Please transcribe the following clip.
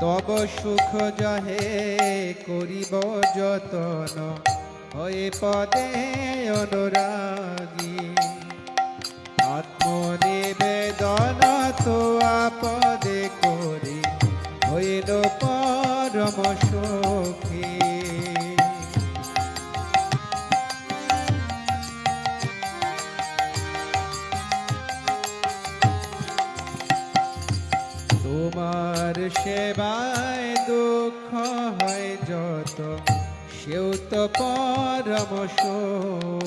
তব সুখ যাহে করিব যতন। হয়ে পদে অনুরাগী। আত্মনিবেদন তো আপদে করি, হইল পরম সুখী। তোমার সেবায় দুঃখ হয় যত সেও তো পরম সুখ।